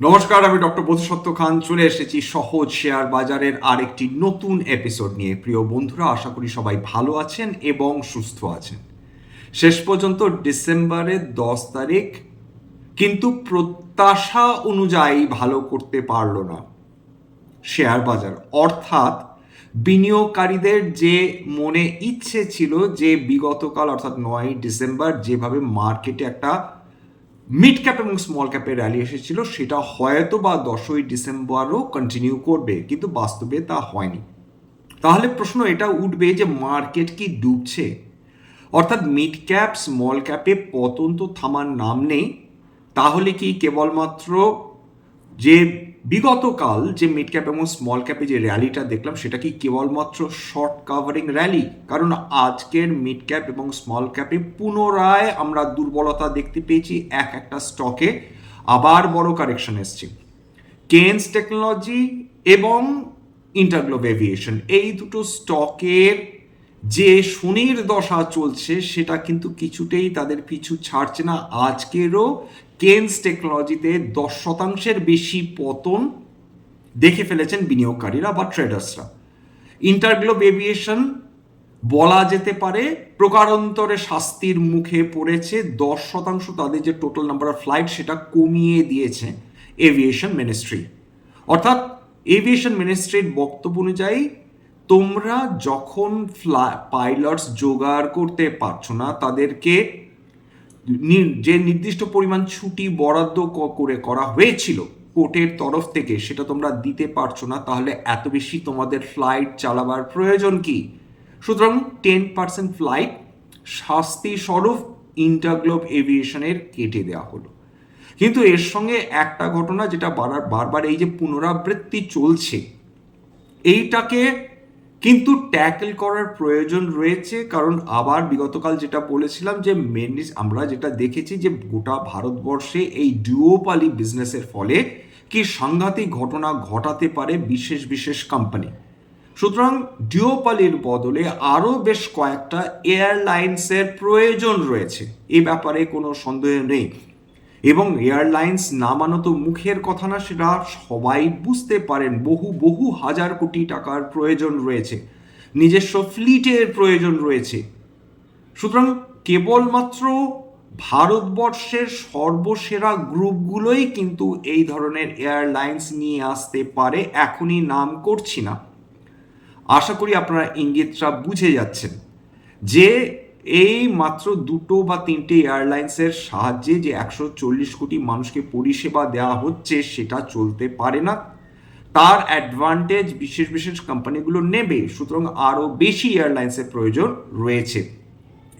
নমস্কার, আমি ডক্টর বোধসত্য খান। চলে এসেছি সহজ শেয়ার বাজারের আরেকটি নতুন এপিসোড নিয়ে। প্রিয় বন্ধুরা, আশা করি সবাই ভালো আছেন এবং সুস্থ আছেন। শেষ পর্যন্ত ডিসেম্বরের দশ তারিখ, কিন্তু প্রত্যাশা অনুযায়ী ভালো করতে পারল না শেয়ার বাজার। অর্থাৎ বিনিয়োগকারীদের যে মনে ইচ্ছে ছিল যে বিগতকাল, অর্থাৎ নয় ডিসেম্বর, যেভাবে মার্কেটে একটা মিড ক্যাপ এবং স্মল ক্যাপের র্যালি এসেছিল, সেটা হয়তো বা দশই ডিসেম্বরও কন্টিনিউ করবে, কিন্তু বাস্তবে তা হয়নি। তাহলে প্রশ্ন এটা উঠবে যে মার্কেট কি ডুবছে? অর্থাৎ মিড ক্যাপ স্মল ক্যাপে পতন তো থামার নাম নেই, তাহলে কি কেবলমাত্র যে বিগতকাল যে মিড ক্যাপ এবং স্মল ক্যাপে যে র্যালিটা দেখলাম, সেটা কি কেবলমাত্র শর্ট কাভারিং র্যালি কারণ আজকের মিড ক্যাপ এবং স্মল ক্যাপে পুনরায় আমরা দুর্বলতা দেখতে পেয়েছি এক একটা স্টকে আবার বড় কারেকশন এসছে। কেন্স টেকনোলজি এবং ইন্টারগ্লোব এভিয়েশন এই দুটো স্টকের যে শনির দশা চলছে, সেটা কিন্তু কিছুতেই তাদের পিছু ছাড়ছে না। আজকেরও কেন্স টেকনোলজিতে দশ শতাংশের বেশি পতন দেখে ফেলেছেন বিনিয়োগকারীরা বা ট্রেডার্সরা ইন্টারগ্লোব এভিয়েশন বলা যেতে পারে, প্রকারান্তরে শাস্তির মুখে পড়েছে, দশ শতাংশ তাদের যে টোটাল নাম্বার অফ ফ্লাইট সেটা কমিয়ে দিয়েছে এভিয়েশন মিনিস্ট্রি অর্থাৎ এভিয়েশন মিনিস্ট্রির বক্তব্য অনুযায়ী, তোমরা যখন ফ্লা পাইলটস জোগাড় করতে পারছ না, তাদেরকে যে নির্দিষ্ট পরিমাণ ছুটি বরাদ্দ করে করা হয়েছিল কোর্টের তরফ থেকে, সেটা তোমরা দিতে পারছ না, তাহলে এত বেশি তোমাদের ফ্লাইট চালাবার প্রয়োজন কি? সুতরাং টেন পার্সেন্ট ফ্লাইট শাস্তি স্বরূপ ইন্টারগ্লোব এভিয়েশনের কেটে দেওয়া হলো। কিন্তু এর সঙ্গে একটা ঘটনা যেটা বারবার বারবার এই যে পুনরাবৃত্তি চলছে, এইটাকে কিন্তু ট্যাকেল করার প্রয়োজন রয়েছে, কারণ আবার বিগতকাল যেটা বলেছিলাম যে মেনলি আমরা যেটা দেখেছি যে গোটা ভারতবর্ষে এই ডুওপালি বিজনেসের ফলে কি সাংঘাতিক ঘটনা ঘটাতে পারে বিশেষ বিশেষ কোম্পানি সুতরাং ডিওপালির বদলে আরও বেশ কয়েকটা এয়ারলাইন্সের প্রয়োজন রয়েছে। এই ব্যাপারে কোনো সন্দেহ নেই। এবং এয়ারলাইন্স নামানো তো মুখের কথা না সেটা সবাই বুঝতে পারেন। বহু বহু হাজার কোটি টাকার প্রয়োজন রয়েছে। নিজস্ব ফ্লিটের প্রয়োজন রয়েছে। সুতরাং কেবলমাত্র ভারতবর্ষের সর্বসেরা গ্রুপগুলোই কিন্তু এই ধরনের এয়ারলাইন্স নিয়ে আসতে পারে, এখনই নাম করছি না। আশা করি আপনারা ইঙ্গিতটা বুঝে যাচ্ছেন যে এই মাত্র দুটো বা তিনটে এয়ারলাইন্সের সাহায্যে যে একশো চল্লিশ কোটি মানুষকে পরিষেবা দেওয়া হচ্ছে, সেটা চলতে পারে না। তার অ্যাডভান্টেজ বিশেষ বিশেষ কোম্পানিগুলো নেবে, সুতরাং আরও বেশি এয়ারলাইন্সের প্রয়োজন রয়েছে।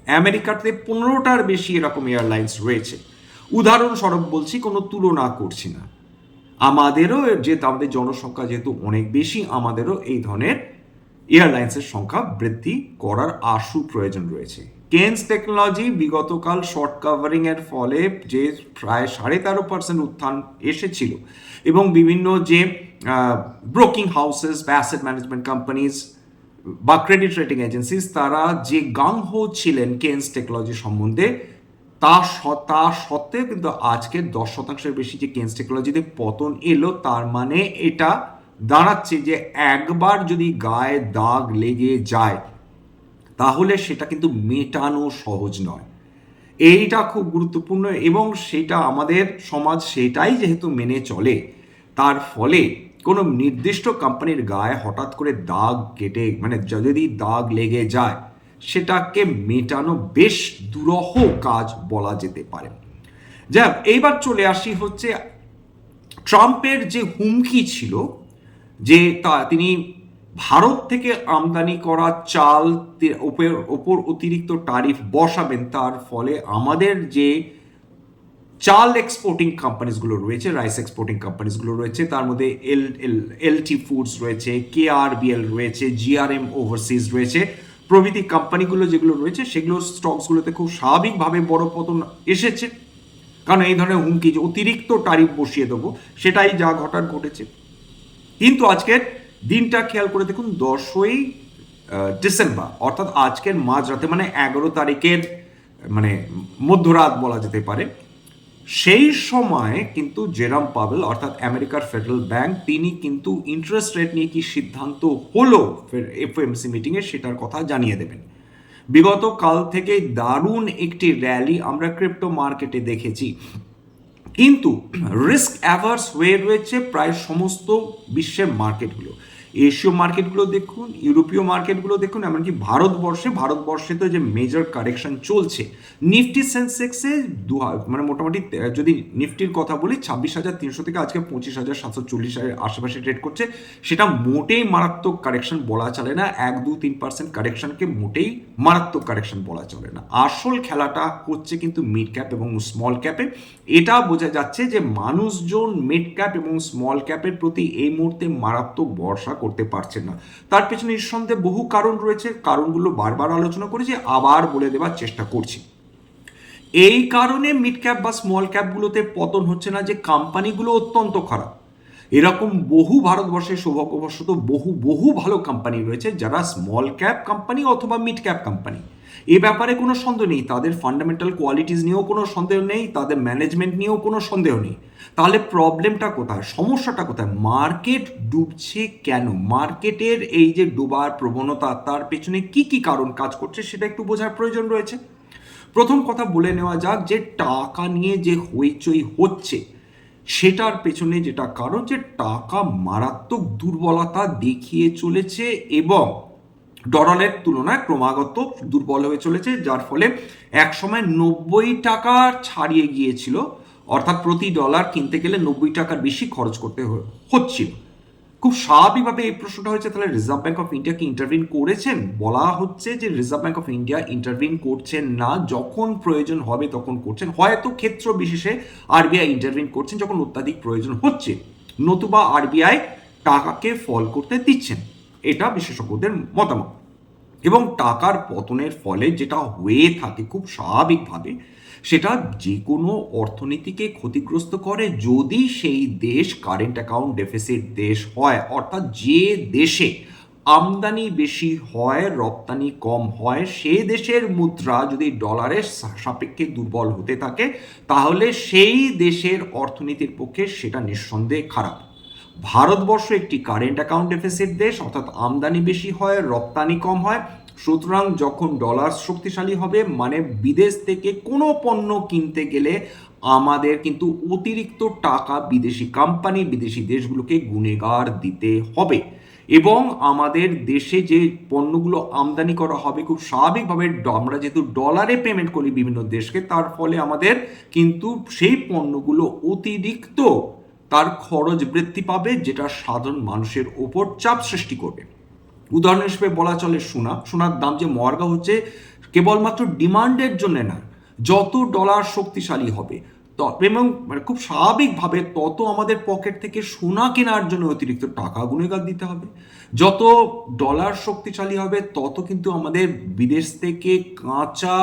আমেরিকাতে পনেরোটার বেশি এরকম এয়ারলাইন্স রয়েছে। উদাহরণস্বরূপ বলছি, কোনো তুলনা করছি না। আমাদেরও যে, আমাদের জনসংখ্যা যেহেতু অনেক বেশি, আমাদেরও এই ধরনের এয়ারলাইন্সের সংখ্যা বৃদ্ধি করার আশু প্রয়োজন রয়েছে। কেন্স টেকনোলজি বিগতকাল শর্ট কাভারিং এর ফলে যে প্রায় সাড়ে তেরো পার্সেন্ট উত্থান এসেছিল এবং বিভিন্ন যে ব্রোকিং হাউসেস বা অ্যাসেট ম্যানেজমেন্ট কোম্পানিজ বা ক্রেডিট রেটিং এজেন্সিস তারা যে গাংহো ছিলেন কেন্স টেকনোলজি সম্বন্ধে, তা তা সত্ত্বেও কিন্তু আজকের দশ শতাংশের বেশি যে কেন্স টেকনোলজিতে পতন এলো, তার মানে এটা দাঁড়াচ্ছে যে একবার যদি গায়ে দাগ লেগে যায়, তাহলে সেটা কিন্তু মেটানো সহজ নয়। এইটা খুব গুরুত্বপূর্ণ এবং সেটা আমাদের সমাজ সেটাই যেহেতু মেনে চলে, তার ফলে কোনো নির্দিষ্ট কোম্পানির গায়ে হঠাৎ করে দাগ কেটে মানে যদি দাগ লেগে যায়, সেটাকে মেটানো বেশ দুরহ কাজ বলা যেতে পারে। যা এইবার চলে আসি হচ্ছে ট্রাম্পের যে হুমকি ছিল যে তা তিনি ভারত থেকে আমদানি করা চাল ওপর ওপর অতিরিক্ত ট্যারিফ বসাবেন। তার ফলে আমাদের যে চাল এক্সপোর্টিং কোম্পানিজগুলো রয়েছে রাইস এক্সপোর্টিং কোম্পানিজগুলো রয়েছে, তার মধ্যে এল এল এলটি ফুডস রয়েছে কে আর বিএল রয়েছে জিআরএম ওভারসিজ রয়েছে, প্রভৃতি কোম্পানিগুলো যেগুলো রয়েছে সেগুলোর স্টকসগুলোতে খুব স্বাভাবিকভাবে বড় পতন এসেছে। কারণ এই ধরনের হুমকি যে অতিরিক্ত ট্যারিফ বসিয়ে দেবো, সেটাই যা ঘটার ঘটেছে। কিন্তু আজকের দিনটা খেয়াল করে দেখুন, দশই ডিসেম্বর, অর্থাৎ আজকের মাঝরাতে মানে এগারো তারিখের মানে মধ্যরাত বলা যেতে পারে, সেই সময় কিন্তু জেরাম পাবেল, অর্থাৎ আমেরিকার ফেডারেল ব্যাংক, তিনি কিন্তু ইন্টারেস্ট রেট নিয়ে কি সিদ্ধান্ত হলো এফওএমসি মিটিংয়ে সেটার কথা জানিয়ে দেবেন। বিগত কাল থেকে দারুণ একটি র্যালি আমরা ক্রিপ্টো মার্কেটে দেখেছি। কিন্তু রিস্ক অ্যাভার্স হয়ে রয়েছে প্রায় সমস্ত বিশ্বের মার্কেটগুলো এশীয় মার্কেটগুলো দেখুন, ইউরোপীয় মার্কেটগুলো দেখুন, এমনকি ভারতবর্ষে ভারতবর্ষে তো যে মেজর কারেকশন চলছে নিফটি সেন্সেক্সে দু মানে মোটামুটি যদি নিফটির কথা বলি, ছাব্বিশ হাজার তিনশো থেকে আজকে পঁচিশ হাজার সাতশো চল্লিশ আশেপাশে ট্রেড করছে। সেটা মোটেই মারাত্মক কারেকশন বলা চলে না, এক, দু, তিন পার্সেন্ট কারেকশনকে মোটেই মারাত্মক কারেকশন বলা চলে না। আসল খেলাটা হচ্ছে কিন্তু মিড ক্যাপ এবং স্মল ক্যাপে এটা বোঝা যাচ্ছে যে মানুষজন মিড ক্যাপ এবং স্মল ক্যাপের প্রতি এই মুহূর্তে মারাত্মক ভরসা করতে পারছেন না। তার পেছনে নিঃসন্দেহে বহু কারণ রয়েছে। কারণগুলো বারবার আলোচনা করেছি আবার বলে দেওয়ার চেষ্টা করছি। এই কারণে মিড ক্যাপ বা স্মল ক্যাপগুলোতে পতন হচ্ছে না যে কোম্পানিগুলো অত্যন্ত খারাপ। এরকম বহু ভারতবর্ষে সৌভাগ্যবশত বহু বহু ভালো কোম্পানি রয়েছে যারা স্মল ক্যাপ কোম্পানি অথবা মিড ক্যাপ কোম্পানি এ ব্যাপারে কোনো সন্দেহ নেই। তাদের ফান্ডামেন্টাল কোয়ালিটিস নিয়েও কোনো সন্দেহ নেই, তাদের ম্যানেজমেন্ট নিয়েও কোনো সন্দেহ নেই। তাহলে প্রবলেমটা কোথায়? সমস্যাটা কোথায়? মার্কেট ডুবছে কেন? মার্কেটের এই যে ডুবার প্রবণতা, তার পেছনে কি কি কারণ কাজ করছে সেটা একটু বোঝার প্রয়োজন রয়েছে। প্রথম কথা বলে নেওয়া যাক যে টাকা নিয়ে যে হইচই হচ্ছে, সেটার পেছনে যেটা কারণ যে টাকা মারাত্মক দুর্বলতা দেখিয়ে চলেছে এবং ডলারের তুলনায় ক্রমাগত দুর্বল হয়ে চলেছে, যার ফলে একসময় নব্বই টাকা ছাড়িয়ে গিয়েছিল। অর্থাৎ প্রতি ডলার কিনতে গেলে নব্বই টাকার বেশি খরচ করতে হচ্ছিল। খুব স্বাভাবিকভাবে এই প্রশ্নটা হয়েছে। তাহলে রিজার্ভ ব্যাঙ্ক অফ ইন্ডিয়া কি ইন্টারভিন করেছেন? বলা হচ্ছে যে Reserve Bank of India intervene করছেন না। যখন প্রয়োজন হবে তখন করছেন। হয়তো ক্ষেত্র বিশেষে আরবিআই ইন্টারভিন করছেন, যখন অত্যাধিক প্রয়োজন হচ্ছে। নতুবা আরবিআই টাকাকে ফল করতে দিচ্ছেন। এটা বিশেষজ্ঞদের মতামত। এবং টাকার পতনের ফলে যেটা হয়ে থাকে খুব স্বাভাবিকভাবে, সেটা যে কোনো অর্থনীতিকে ক্ষতিগ্রস্ত করে যদি সেই দেশ কারেন্ট অ্যাকাউন্ট ডেফিসিট দেশ হয়, অর্থাৎ যে দেশে আমদানি বেশি হয়, রপ্তানি কম হয়, সে দেশের মুদ্রা যদি ডলারের সাপেক্ষে দুর্বল হতে থাকে, তাহলে সেই দেশের অর্থনীতির পক্ষে সেটা নিঃসন্দেহে খারাপ। ভারতবর্ষ একটি কারেন্ট অ্যাকাউন্ট ডেফিসিট দেশ, অর্থাৎ আমদানি বেশি হয়, রপ্তানি কম হয়, সুতরাং যখন ডলার শক্তিশালী হবে মানে বিদেশ থেকে কোনো পণ্য কিনতে গেলে আমাদের কিন্তু অতিরিক্ত টাকা বিদেশি কোম্পানি বিদেশি দেশগুলোকে গুণেগার দিতে হবে। এবং আমাদের দেশে যে পণ্যগুলো আমদানি করা হবে, খুব স্বাভাবিকভাবে আমরা যেহেতু ডলারে পেমেন্ট করি বিভিন্ন দেশকে, তার ফলে আমাদের কিন্তু সেই পণ্যগুলো অতিরিক্ত তার খরচ বৃদ্ধি পাবে, যেটা সাধারণ মানুষের ওপর চাপ সৃষ্টি করবে। উদাহরণ হিসেবে বলা চলে সোনা। সোনার দাম যে মর্গা হচ্ছে, কেবলমাত্র ডিমান্ডের জন্য না, যত ডলার শক্তিশালী হবে এবং মানে খুব স্বাভাবিকভাবে তত আমাদের পকেট থেকে সোনা কেনার জন্য অতিরিক্ত টাকা গুণেগার দিতে হবে। যত ডলার শক্তিশালী হবে, তত কিন্তু আমাদের বিদেশ থেকে কাঁচা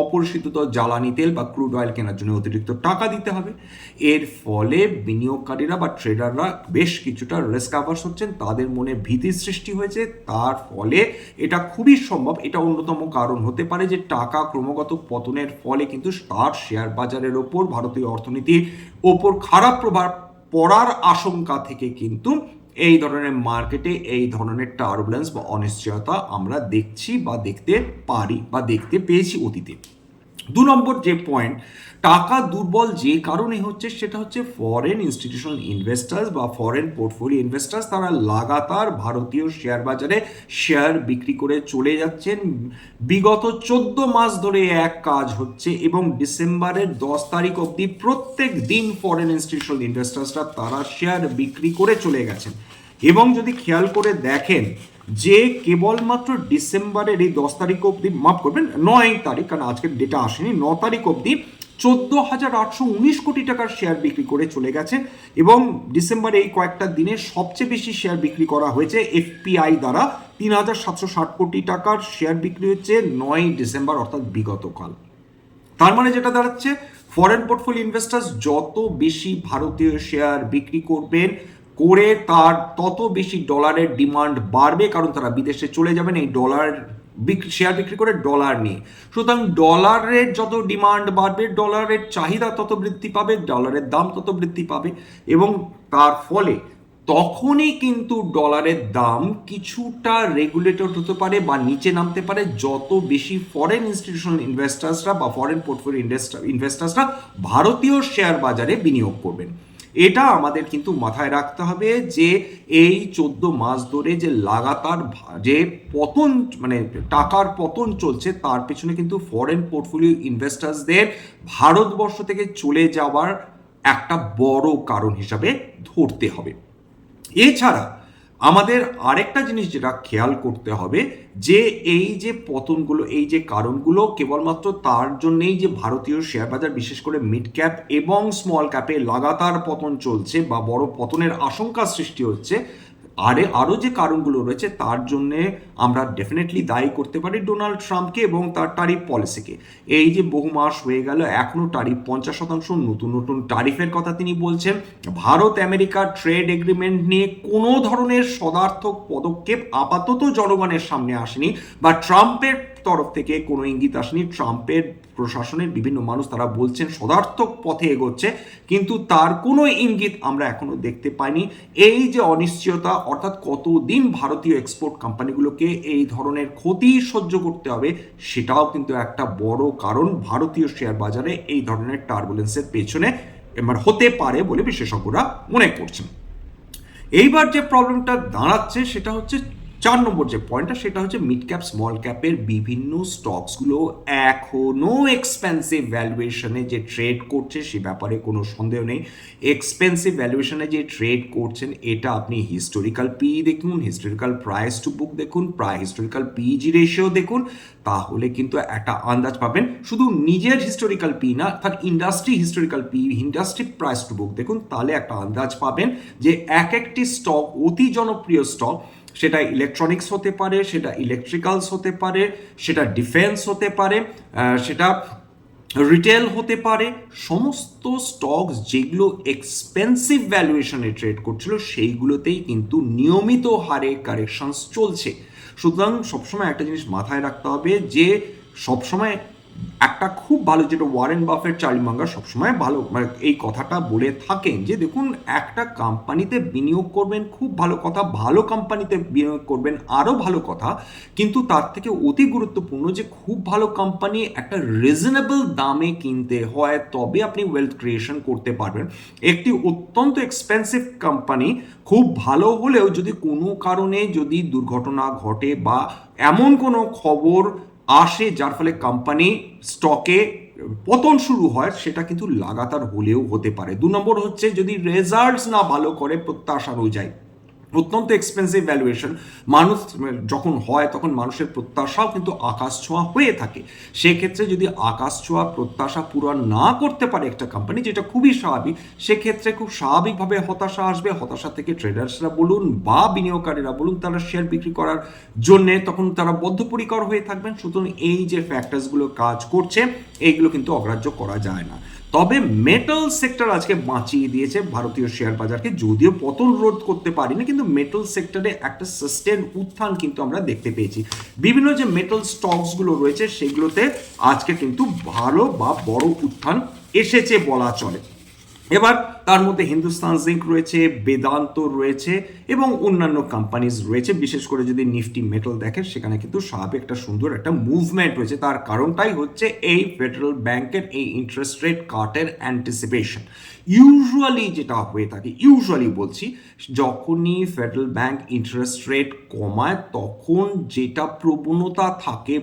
অপরিশোধিত জ্বালানি তেল বা ক্রুড অয়েল কেনার জন্য অতিরিক্ত টাকা দিতে হবে। এর ফলে বিনিয়োগকারীরা বা ট্রেডাররা বেশ কিছুটা রিস্ক অ্যাভার্স হচ্ছেন, তাদের মনে ভীতির সৃষ্টি হয়েছে। তার ফলে এটা খুবই সম্ভব, এটা অন্যতম কারণ হতে পারে যে টাকা ক্রমাগত পতনের ফলে কিন্তু তার শেয়ার বাজারের ওপর ভারতীয় অর্থনীতির ওপর খারাপ প্রভাব পড়ার আশঙ্কা থেকে কিন্তু এই ধরনের মার্কেটে এই ধরনের টার্বুলেন্স বা অনিশ্চয়তা আমরা দেখছি বা দেখতে পারি বা দেখতে পেয়েছি অতীতে। দু নম্বর যে পয়েন্ট টাকা দুর্বল যে কারণে হচ্ছে সেটা হচ্ছে ফরেন ইনস্টিটিউশনাল ইনভেস্টার্স বা ফরেন পোর্টফোলিও ইনভেস্টার্স তারা লাগাতার ভারতীয় শেয়ার বাজারে শেয়ার বিক্রি করে চলে যাচ্ছেন। বিগত চোদ্দ মাস ধরে এক কাজ হচ্ছে এবং ডিসেম্বরের দশ তারিখ অবধি প্রত্যেক দিন ফরেন ইনস্টিটিউশনাল ইনভেস্টার্সরা তারা শেয়ার বিক্রি করে চলে গেছেন। এবং যদি খেয়াল করে দেখেন যে কেবলমাত্র ডিসেম্বরের এই দশ তারিখ অবধি, মাফ করবেন, নয় তারিখ, কারণ আজকের ডেটা আসেনি, ন তারিখ অবধি চোদ্দ হাজার আটশো উনিশ কোটি টাকার শেয়ার বিক্রি করে চলে গেছে এবং ডিসেম্বর এই কয়েকটা দিনে সবচেয়ে বেশি শেয়ার বিক্রি করা হয়েছে এফপিআই দ্বারা তিন হাজার সাতশো ষাট কোটি টাকার শেয়ার বিক্রি হচ্ছে নয় ডিসেম্বর, অর্থাৎ বিগতকাল তার মানে যেটা দাঁড়াচ্ছে ফরেন পোর্টফোলিও ইনভেস্টার্স যত বেশি ভারতীয় শেয়ার বিক্রি করবেন করে তার তত বেশি ডলারের ডিমান্ড বাড়বে, কারণ তারা বিদেশে চলে যাবেন এই ডলার বিক্রি শেয়ার বিক্রি করে ডলার নিয়ে। সুতরাং ডলারের যত ডিমান্ড বাড়বে ডলারের চাহিদা তত বৃদ্ধি পাবে ডলারের দাম তত বৃদ্ধি পাবে এবং তার ফলে তখনই কিন্তু ডলারের দাম কিছুটা রেগুলেটেড হতে পারে বা নিচে নামতে পারে। যত বেশি ফরেন ইনস্টিটিউশনাল ইনভেস্টার্সরা বা ফরেন পোর্টফোলিও ইনভেস্টার্সরা ভারতীয় শেয়ার বাজারে বিনিয়োগ করবেন। এটা আমাদের কিন্তু মাথায় রাখতে হবে যে এই চোদ্দ মাস ধরে যে লাগাতার যে পতন মানে টাকার পতন চলছে, তার পেছনে কিন্তু ফরেন পোর্টফোলিও ইনভেস্টার্সদের ভারতবর্ষ থেকে চলে যাওয়ার একটা বড় কারণ হিসাবে ধরতে হবে। এছাড়া আমাদের আরেকটা জিনিস যেটা খেয়াল করতে হবে, যে এই যে পতনগুলো, এই যে কারণগুলো কেবলমাত্র তার জন্যেই যে ভারতীয় শেয়ার বাজার, বিশেষ করে মিড ক্যাপ এবং স্মল ক্যাপে লাগাতার পতন চলছে বা বড় পতনের আশঙ্কা সৃষ্টি হচ্ছে আরে আরও যে কারণগুলো রয়েছে, তার জন্যে আমরা ডেফিনেটলি দায়ী করতে পারি ডোনাল্ড ট্রাম্পকে এবং তার টারিফ পলিসিকে এই যে বহু মাস হয়ে গেল এখনও টারিফ পঞ্চাশ শতাংশ, নতুন নতুন টারিফের কথা তিনি বলছেন। ভারত, আমেরিকা ট্রেড এগ্রিমেন্ট নিয়ে কোনো ধরনের সদার্থক পদক্ষেপ আপাতত জনগণের সামনে আসেনি, বা ট্রাম্পের তরফ থেকে কোনো ইঙ্গিত আসেনি। ট্রাম্পের প্রশাসনের বিভিন্ন মানুষ তারা বলছেন সদার্থক পথে এগোচ্ছে, কিন্তু তার কোনো ইঙ্গিত আমরা এখনও দেখতে পাইনি। এই যে অনিশ্চয়তা, অর্থাৎ কতদিন ভারতীয় এক্সপোর্ট কোম্পানিগুলোকে এই ধরনের ক্ষতি সহ্য করতে হবে, সেটাও কিন্তু একটা বড় কারণ ভারতীয় শেয়ার বাজারে এই ধরনের টার্বুলেন্সের পেছনে এবার হতে পারে বলে বিশেষজ্ঞরা মনে করছেন। এইবার যে প্রবলেমটা দাঁড়াচ্ছে, সেটা হচ্ছে চার নম্বর যে পয়েন্টটা সেটা হচ্ছে মিড ক্যাপ স্মল ক্যাপের বিভিন্ন স্টকসগুলো এখনও এক্সপেন্সিভ ভ্যালুয়েশনে যে ট্রেড করছে, সে ব্যাপারে কোনো সন্দেহ নেই। এক্সপেন্সিভ ভ্যালুয়েশনে যে ট্রেড করছেন, এটা আপনি হিস্টোরিক্যাল পি দেখুন হিস্টোরিক্যাল প্রাইস টু বুক দেখুন, প্রায় হিস্টোরিক্যাল পিজি রেশিও দেখুন, তাহলে কিন্তু একটা আন্দাজ পাবেন। শুধু নিজের হিস্টোরিক্যাল পি না, তার industry historical P industry price to book দেখুন, তাহলে একটা আন্দাজ পাবেন যে এক একটি স্টক অতি জনপ্রিয় স্টক সেটা ইলেকট্রনিক্স হতে পারে, সেটা ইলেকট্রিক্যালস হতে পারে, সেটা ডিফেন্স হতে পারে সেটা রিটেল হতে পারে, সমস্ত স্টকস যেগুলো এক্সপেন্সিভ ভ্যালুয়েশনে ট্রেড করছিল, সেইগুলোতেই কিন্তু নিয়মিত হারে কারেকশনস চলছে। সুতরাং সবসময় একটা জিনিস মাথায় রাখতে হবে যে সবসময় একটা খুব ভালো যেটা ওয়ারেন বাফেট চার্লি মাঙ্গার সবসময় ভালো। মানে এই কথাটা বলে থাকেন যে, দেখুন, একটা কোম্পানিতে বিনিয়োগ করবেন, খুব ভালো কথা, ভালো কোম্পানিতে বিনিয়োগ করবেন, আরও ভালো কথা, কিন্তু তার থেকে অতি গুরুত্বপূর্ণ যে, খুব ভালো কোম্পানি একটা রিজনেবল দামে কিনতে হয়, তবে আপনি ওয়েলথ ক্রিয়েশন করতে পারবেন। একটি অত্যন্ত এক্সপেন্সিভ কোম্পানি খুব ভালো হলেও যদি কোনো কারণে যদি দুর্ঘটনা ঘটে বা এমন কোনো খবর আসে, যার ফলে কোম্পানি স্টকে পতন শুরু হয়, সেটা কিন্তু লাগাতার হলেও হতে পারে। দু নম্বর হচ্ছে যদি রেজাল্টস না ভালো করে প্রত্যাশা অনুযায়ী। অত্যন্ত এক্সপেন্সিভ ভ্যালুয়েশন মানুষ, যখন হয় তখন মানুষের প্রত্যাশাও কিন্তু আকাশ ছোঁয়া হয়ে থাকে। সেক্ষেত্রে যদি আকাশ ছোঁয়া প্রত্যাশা পূরণ না করতে পারে একটা কোম্পানি যেটা খুবই স্বাভাবিক, সেক্ষেত্রে খুব স্বাভাবিকভাবে হতাশা আসবে। হতাশা থেকে ট্রেডার্সরা বলুন বা বিনিয়োগকারীরা বলুন, তারা শেয়ার বিক্রি করার জন্যে তখন তারা বদ্ধপরিকর হয়ে থাকবেন। সুতরাং এই যে ফ্যাক্টরসগুলো কাজ করছে, এইগুলো কিন্তু অগ্রাহ্য করা যায় না। তবে মেটাল সেক্টর আজকে বাঁচিয়ে দিয়েছে ভারতীয় শেয়ার বাজারকে, যদিও পতন রোধ করতে পারিনি, কিন্তু মেটাল সেক্টরে একটা সাস্টেন উত্থান কিন্তু আমরা দেখতে পেয়েছি। বিভিন্ন যে মেটাল স্টকসগুলো রয়েছে, সেগুলোতে আজকে কিন্তু ভালো বা বড় উত্থান এসেছে বলা চলে। এবার তার মধ্যে হিন্দুস্তান জিঙ্ক রয়েছে, বেদান্ত রয়েছে এবং অন্যান্য কোম্পানিজ রয়েছে। বিশেষ করে যদি নিফটি মেটাল দেখেন, সেখানে কিন্তু স্বাভাবিক একটা সুন্দর একটা মুভমেন্ট রয়েছে। তার কারণটাই হচ্ছে এই ফেডারেল ব্যাংকের এই ইন্টারেস্ট রেট কাটের অ্যান্টিসিপেশন ইউজুয়ালি যেটা হয়ে থাকে ইউজুয়ালি বলছি, যখনই ফেডারেল ব্যাংক ইন্টারেস্ট রেট কমায়, তখন যেটা প্রবণতা থাকে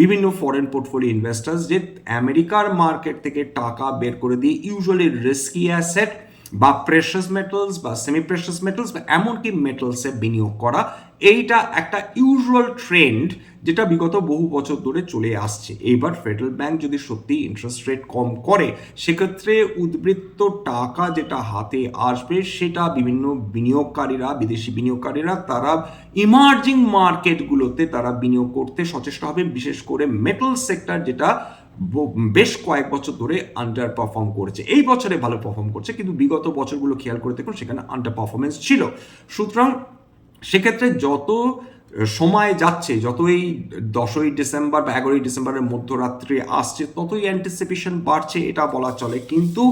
বিভিন্ন ফরেন পোর্টফোলিও ইনভেস্টার্স যে আমেরিকার মার্কেট থেকে টাকা বের করে দিয়ে ইউজুয়ালি রিস্কি অ্যাসেট বা প্রেশাস মেটালস বা সেমি প্রেশাস মেটালস বা এমনকি মেটালসে বিনিয়োগ করা, এইটা একটা ইউজুয়াল ট্রেন্ড যেটা বিগত বহু বছর ধরে চলে আসছে। এইবার ফেডারেল ব্যাংক যদি সত্যি ইন্টারেস্ট রেট কম করে, সেক্ষেত্রে উদ্বৃত্ত টাকা যেটা হাতে আসবে, সেটা বিভিন্ন বিনিয়োগকারীরা, বিদেশি বিনিয়োগকারীরা, তারা ইমার্জিং মার্কেটগুলোতে তারা বিনিয়োগ করতে সচেষ্ট হবে। বিশেষ করে মেটাল সেক্টর যেটা বেশ কয়েক বছর ধরে আন্ডার পারফর্ম করেছে। এই বছরে ভালো পারফর্ম করছে, কিন্তু বিগত বছরগুলো খেয়াল করে দেখুন, সেখানে আন্ডার পারফরমেন্স ছিল। সুতরাং সেক্ষেত্রে যত সময় যাচ্ছে, যতই দশই ডিসেম্বর বা এগারোই ডিসেম্বরের মধ্যরাত্রে আসছে, ততই অ্যান্টিসিপেশন বাড়ছে, এটা বলা চলে। কিন্তু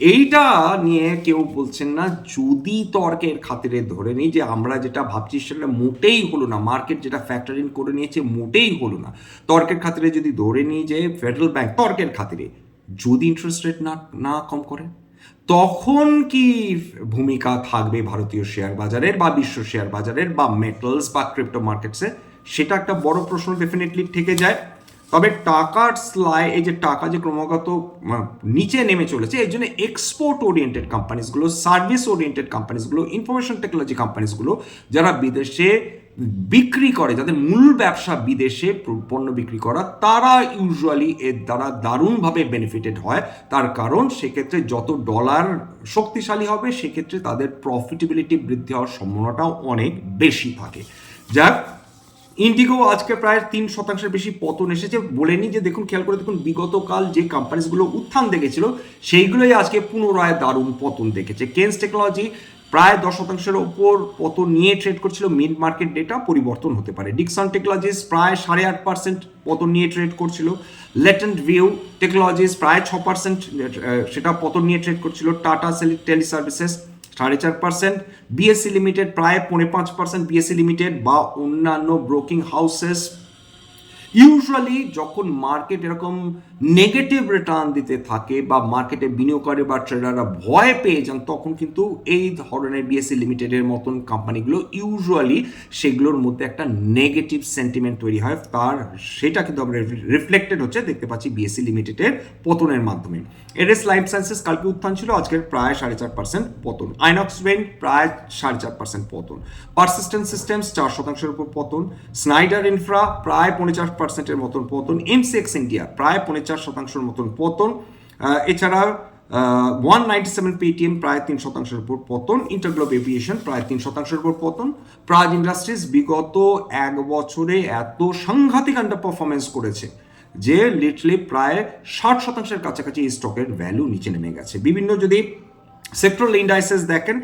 এইটা নিয়ে কেউ বলছেন না, যদি তর্কের খাতিরে ধরে নিই যে আমরা যেটা ভাবছি সেটা মোটেই হলো না মার্কেট যেটা ফ্যাক্টর ইন করে নিয়েছে মোটেই হলো না। তর্কের খাতিরে যদি ধরে নিই যে ফেডারেল ব্যাংক তর্কের খাতিরে যদি ইন্টারেস্ট রেট না না কম করে, তখন কি ভূমিকা থাকবে ভারতীয় শেয়ার বাজারের বা বিশ্ব শেয়ার বাজারের বা মেটালস বা ক্রিপ্টো মার্কেটসে সেটা একটা বড় প্রশ্ন ডেফিনেটলি থেকে যায়। তবে টাকার স্লাই এই যে টাকা যে ক্রমাগত নিচে নেমে চলেছে এই জন্য এক্সপোর্ট ওরিয়েন্টেড কোম্পানিসগুলো সার্ভিস ওরিয়েন্টেড কোম্পানিসগুলো ইনফরমেশন টেকনোলজি কোম্পানিসগুলো যারা বিদেশে বিক্রি করে, যাদের মূল ব্যবসা বিদেশে পণ্য বিক্রি করা, তারা ইউজুয়ালি এর দ্বারা দারুণভাবে বেনিফিটেড হয়। তার কারণ, সেক্ষেত্রে যত ডলার শক্তিশালী হবে, সেক্ষেত্রে তাদের প্রফিটেবিলিটি বৃদ্ধি হওয়ার সম্ভাবনাটাও অনেক বেশি থাকে। যাক ইন্ডিগো আজকে প্রায় তিন শতাংশের বেশি পতন এসেছে। বলেনি যে, দেখুন, খেয়াল করে দেখুন, বিগতকাল যে কোম্পানিসগুলো উত্থান দেখেছিল, সেইগুলোই আজকে পুনরায় দারুণ পতন দেখেছে। কেন্স টেকনোলজি প্রায় দশ শতাংশের ওপর পতন নিয়ে ট্রেড করছিল। মিড মার্কেট ডেটা পরিবর্তন হতে পারে। ডিকসন টেকনোলজিস প্রায় সাড়ে আট পার্সেন্ট পতন নিয়ে ট্রেড করছিল। লেটেন্ট ভিউ টেকনোলজিস প্রায় ছ পার্সেন্ট সেটা পতন নিয়ে ট্রেড করছিল। টাটা টেলি সার্ভিসেস সাড়ে চার পার্সেন্ট বিএসসি লিমিটেড প্রায় পৌনে পাঁচ পার্সেন্ট বিএসসি লিমিটেড বা অন্যান্য ব্রোকিং হাউসেস ইউজুয়ালি যখন মার্কেট এরকম নেগেটিভ রিটার্ন দিতে থাকে বা মার্কেটে বিনিয়োগকারী বা ট্রেডাররা ভয় পেয়ে যান, তখন কিন্তু এই ধরনের বিএসসি লিমিটেডের মতন কোম্পানিগুলো ইউজুয়ালি সেগুলোর মধ্যে একটা নেগেটিভ সেন্টিমেন্ট তৈরি হয়। তার সেটা কিন্তু আমরা রিফ্লেক্টেড হচ্ছে, দেখতে পাচ্ছি বিএসসি লিমিটেডের পতনের মাধ্যমে। এরএস লাইফ সায়েন্সেস কালকে উত্থান ছিল, আজকের প্রায় সাড়ে চার পার্সেন্ট পতন। আইনক্স ব্রেন প্রায় সাড়ে চার পার্সেন্ট পতন। পারসিস্টেন্ট সিস্টেমস চার শতাংশের উপর পতন। স্নাইডার ইনফ্রা প্রায় পৌনে পার্সেন্টের মতন পতন এমসিএক্স ইন্ডিয়া প্রায় পৌনে চার শতাংশের মতন পতন এছাড়া ওয়ান নাইনটি সেভেন পেটিএম প্রায় তিন শতাংশের উপর পতন ইন্টারগ্লোব এভিয়েশন প্রায় তিন শতাংশের উপর পতন প্রাজ ইন্ডাস্ট্রিজ বিগত এক বছরে এত সাংঘাতিক আন্ডার পারফরমেন্স করেছে যে লিটলি প্রায় ষাট শতাংশের কাছাকাছি স্টকের ভ্যালু নিচে নেমে গেছে। বিভিন্ন যদি সেক্টরাল ইন্ডাইসেস দেখেন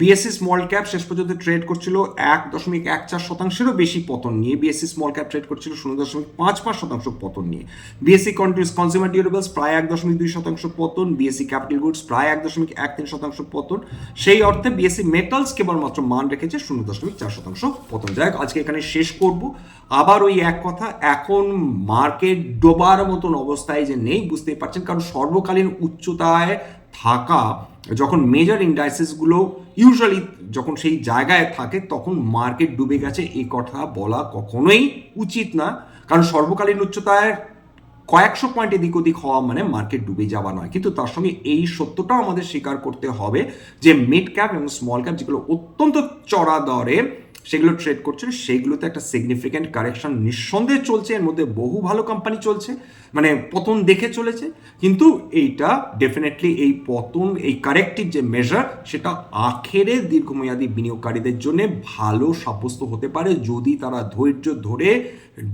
বিএসসি স্মল ক্যাপ শেষ পর্যন্ত ট্রেড করছিল এক দশমিক এক চার শতাংশেরও বেশি পতন নিয়ে। বিএসসি স্মল ক্যাপ ট্রেড করছিল শূন্য দশমিক পাঁচ পাঁচ শতাংশ পতন নিয়ে। বিএসসি কন্টিনিউস কনজিউমার ডিউরেবলস প্রায় এক দশমিক দুই শতাংশ পতন। বিএসসি ক্যাপিটাল গুডস প্রায় এক দশমিক এক তিন শতাংশ পতন। সেই অর্থে বিএসসি মেটালস কেবলমাত্র মান রেখেছে শূন্য দশমিক চার শতাংশ পতন। যাই আজকে এখানে শেষ করব। আবার ওই এক কথা, এখন মার্কেট ডোবার মতন অবস্থায় যে নেই, বুঝতেই পারছেন, কারণ সর্বকালীন উচ্চতায় থাকা যখন মেজর ইন্ডাইসেসগুলো ইউজুয়ালি যখন সেই জায়গায় থাকে, তখন মার্কেট ডুবে গেছে। এই কথা বলা কখনোই উচিত না। কারণ সর্বকালীন উচ্চতায় কয়েকশো পয়েন্ট এদিক ওদিক হওয়া মানে মার্কেট ডুবে যাওয়া নয়। কিন্তু তার সঙ্গে এই সত্যটাও আমাদের স্বীকার করতে হবে যে মিড ক্যাপ এবং স্মল ক্যাপ যেগুলো অত্যন্ত চড়া দরে সেগুলো ট্রেড করছে, সেগুলোতে একটা সিগনিফিক্যান্ট কারেকশন নিঃসন্দেহে চলছে, এর মধ্যে বহু ভালো কোম্পানি চলছে মানে পতন দেখে চলেছে, কিন্তু এইটা ডেফিনেটলি এই পতন, এই কারেক্টিভ যে মেজার সেটা আখেরে দীর্ঘমেয়াদী বিনিয়োগকারীদের জন্য ভালো সাব্যস্ত হতে পারে, যদি তারা ধৈর্য ধরে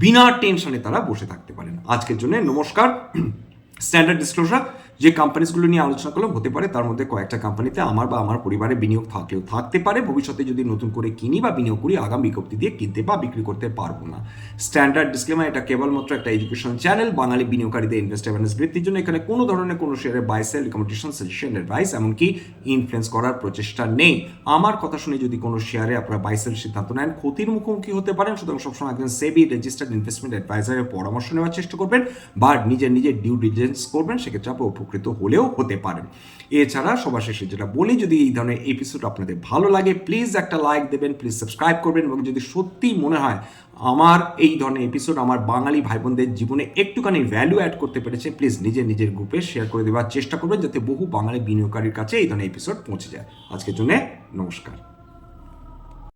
বিনা টেনশনে তারা বসে থাকতে পারেন। আজকের জন্য নমস্কার স্ট্যান্ডার্ড ডিসক্লোজার যে কোম্পানিসগুলো নিয়ে আলোচনা করলাম, হতে পারে তার মধ্যে কয়েকটা কোম্পানিতে আমার বা আমার পরিবারের বিনিয়োগ থাকলেও থাকতে পারে। ভবিষ্যতে যদি নতুন করে কিনি বা বিনিয়োগ করি, আগাম বিজ্ঞপ্তি দিয়ে কিনতে বা বিক্রি করতে পারব না। স্ট্যান্ডার্ড ডিসক্লেমার এটা কেবলমাত্র একটা এডুকেশন চ্যানেল বাঙালি বিনিয়োগকারীদের ইনভেস্ট অ্যাওয়ারনেস বৃদ্ধির জন্য এখানে কোনো ধরনের কোনো শেয়ারের buy sell recommendation suggestion advice এমনকি ইনফ্লুয়েন্স করার প্রচেষ্টা নেই। আমার কথা শুনে যদি কোনো শেয়ারে আপনারা বাই সেল সিদ্ধান্ত নেন, ক্ষতির মুখোমুখি হতে পারেন। সুতরাং সবসময় একজন সেবি রেজিস্টার্ড ইনভেস্টমেন্ট অ্যাডভাইজারের পরামর্শ নেওয়ার চেষ্টা করবেন বা নিজের নিজের ডিউ ডিলিজেন্স করবেন। সেক্ষেত্রে আপনি উপকৃত হলেও হতে পারেন। এছাড়া সবার শেষে যেটা বলি, যদি এই ধরনের এপিসোড আপনাদের ভালো লাগে প্লিজ একটা লাইক দেবেন প্লিজ সাবস্ক্রাইব করবেন এবং যদি সত্যিই মনে হয় আমার এই ধরনের এপিসোড আমার বাঙালি ভাই বোনদের জীবনে একটুখানি ভ্যালু অ্যাড করতে পেরেছে প্লিজ নিজের নিজের গ্রুপে শেয়ার করে দেওয়ার চেষ্টা করবেন যাতে বহু বাঙালি বিনিয়োগকারীর কাছে এই ধরনের এপিসোড পৌঁছে যায়। আজকের জন্য নমস্কার।